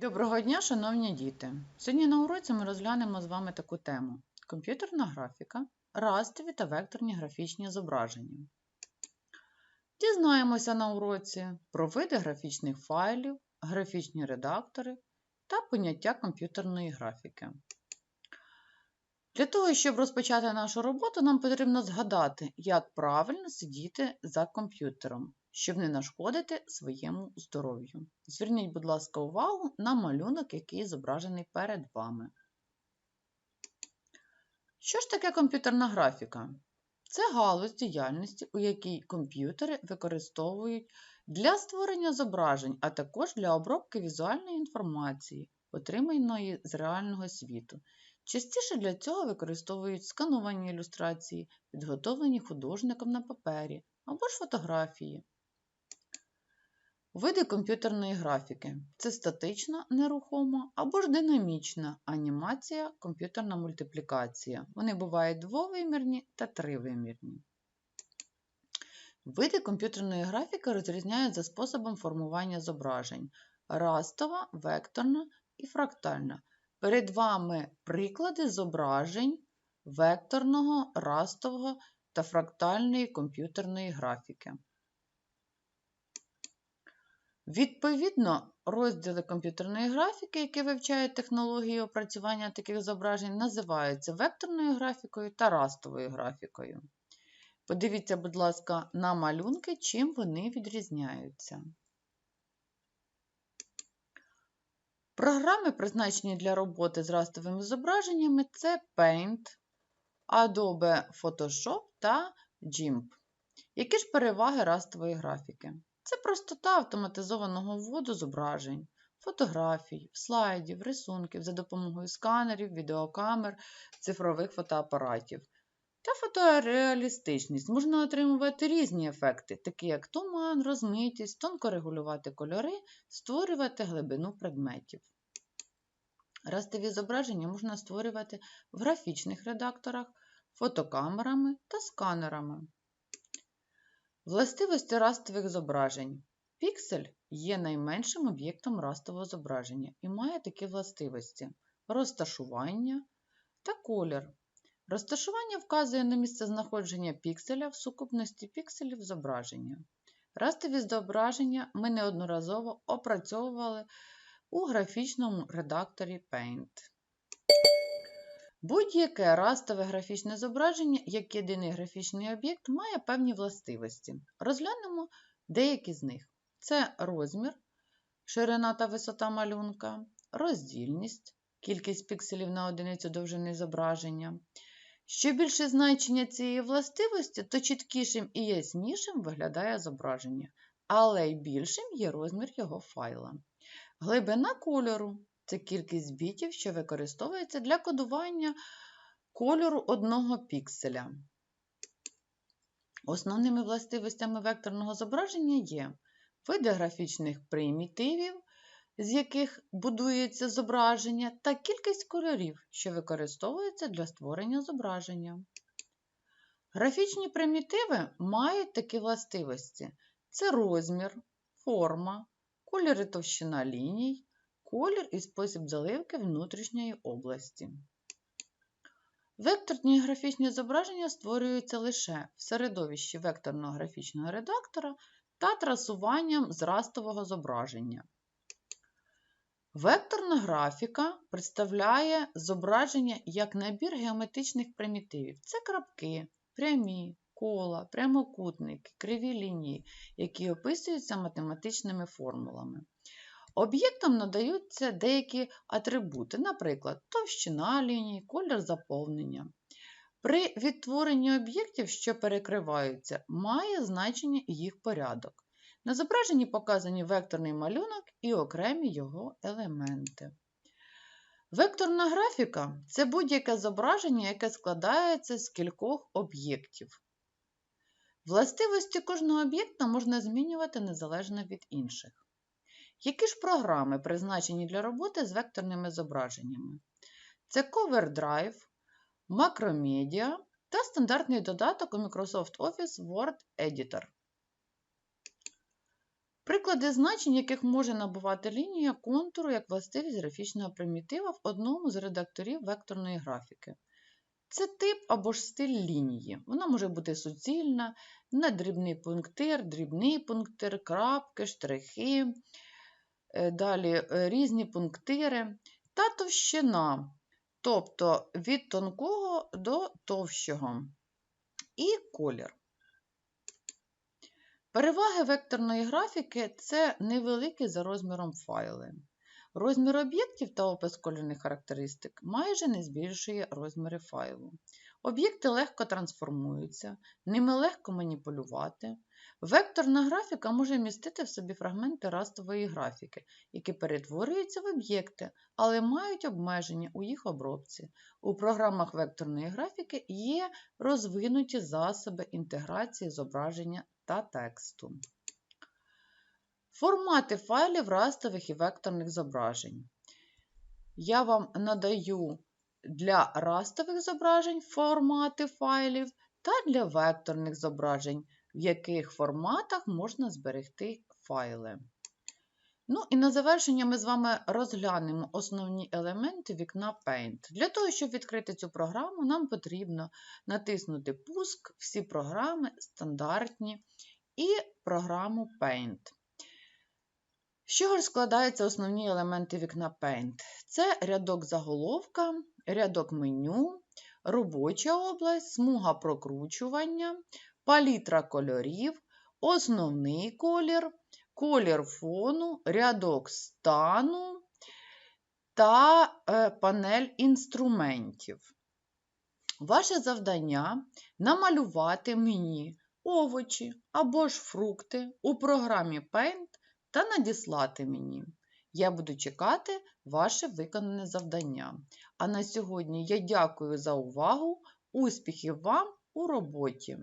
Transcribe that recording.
Доброго дня, шановні діти! Сьогодні на уроці ми розглянемо з вами таку тему: комп'ютерна графіка, растові та векторні графічні зображення. Дізнаємося на уроці про види графічних файлів, графічні редактори та поняття комп'ютерної графіки. Для того, щоб розпочати нашу роботу, нам потрібно згадати, як правильно сидіти за комп'ютером, щоб не нашкодити своєму здоров'ю. Зверніть, будь ласка, увагу на малюнок, який зображений перед вами. Що ж таке комп'ютерна графіка? Це галузь діяльності, у якій комп'ютери використовують для створення зображень, а також для обробки візуальної інформації, отриманої з реального світу. Частіше для цього використовують скановані ілюстрації, підготовлені художником на папері або ж фотографії. Види комп'ютерної графіки це статична нерухома або ж динамічна анімація, комп'ютерна мультиплікація. Вони бувають двовимірні та тривимірні. Види комп'ютерної графіки розрізняють за способом формування зображень растова, векторна і фрактальна. Перед вами приклади зображень векторного, растового та фрактальної комп'ютерної графіки. Відповідно, розділи комп'ютерної графіки, які вивчають технології опрацювання таких зображень, називаються векторною графікою та растовою графікою. Подивіться, будь ласка, на малюнки, чим вони відрізняються. Програми, призначені для роботи з растовими зображеннями, це Paint, Adobe Photoshop та GIMP. Які ж переваги растової графіки? Це простота автоматизованого вводу зображень, фотографій, слайдів, рисунків за допомогою сканерів, відеокамер, цифрових фотоапаратів. Та фотореалістичність можна отримувати різні ефекти, такі як туман, розмитість, тонко регулювати кольори, створювати глибину предметів. Растові зображення можна створювати в графічних редакторах, фотокамерами та сканерами. Властивості растових зображень. Піксель є найменшим об'єктом растового зображення і має такі властивості: розташування та колір. Розташування вказує на місце знаходження пікселя в сукупності пікселів зображення. Растові зображення ми неодноразово опрацьовували у графічному редакторі Paint. Будь-яке растове графічне зображення, як єдиний графічний об'єкт, має певні властивості. Розглянемо деякі з них: це розмір, ширина та висота малюнка, роздільність, кількість пікселів на одиницю довжини зображення. Що більше значення цієї властивості, то чіткішим і яснішим виглядає зображення, але й більшим є розмір його файла. Глибина кольору це кількість бітів, що використовується для кодування кольору одного пікселя. Основними властивостями векторного зображення є види графічних примітивів, з яких будується зображення, та кількість кольорів, що використовуються для створення зображення. Графічні примітиви мають такі властивості: це розмір, форма, кольори товщина ліній, колір і спосіб заливки внутрішньої області. Векторні графічні зображення створюються лише в середовищі векторного графічного редактора та трасуванням зрастового зображення. Векторна графіка представляє зображення як набір геометричних примітивів. Це крапки, прямі, кола, прямокутники, криві лінії, які описуються математичними формулами. Об'єктам надаються деякі атрибути, наприклад, товщина ліній, колір заповнення. При відтворенні об'єктів, що перекриваються, має значення їх порядок. На зображенні показані векторний малюнок і окремі його елементи. Векторна графіка це будь-яке зображення, яке складається з кількох об'єктів. Властивості кожного об'єкта можна змінювати незалежно від інших. Які ж програми призначені для роботи з векторними зображеннями? Це CoverDrive, Macromedia та стандартний додаток у Microsoft Office Word Editor. Приклади значень, яких може набувати лінія контуру як властивість графічного примітива в одному з редакторів векторної графіки. Це тип або ж стиль лінії. Вона може бути суцільна, недрібний пунктир, дрібний пунктир, крапки, штрихи, далі е, різні пунктири та товщина, тобто від тонкого до товщого, і колір. Переваги векторної графіки це невеликі за розміром файли. Розмір об'єктів та опис кольорних характеристик майже не збільшує розміри файлу. Об'єкти легко трансформуються, ними легко маніпулювати. Векторна графіка може містити в собі фрагменти растової графіки, які перетворюються в об'єкти, але мають обмеження у їх обробці. У програмах векторної графіки є розвинуті засоби інтеграції зображення та тексту. Формати файлів растових і векторних зображень. Я вам надаю для растових зображень формати файлів та для векторних зображень, в яких форматах можна зберегти файли. Ну і на завершення ми з вами розглянемо основні елементи вікна Paint. Для того, щоб відкрити цю програму, нам потрібно натиснути Пуск, всі програми стандартні і програму Paint. З чого ж складаються основні елементи вікна Paint? Це рядок заголовка, рядок меню, робоча область, смуга прокручування, палітра кольорів, основний колір, колір фону, рядок стану та е, панель інструментів. Ваше завдання намалювати мені овочі або ж фрукти у програмі Paint та надіслати мені. Я буду чекати ваше виконане завдання. А на сьогодні я дякую за увагу, успіхів вам у роботі!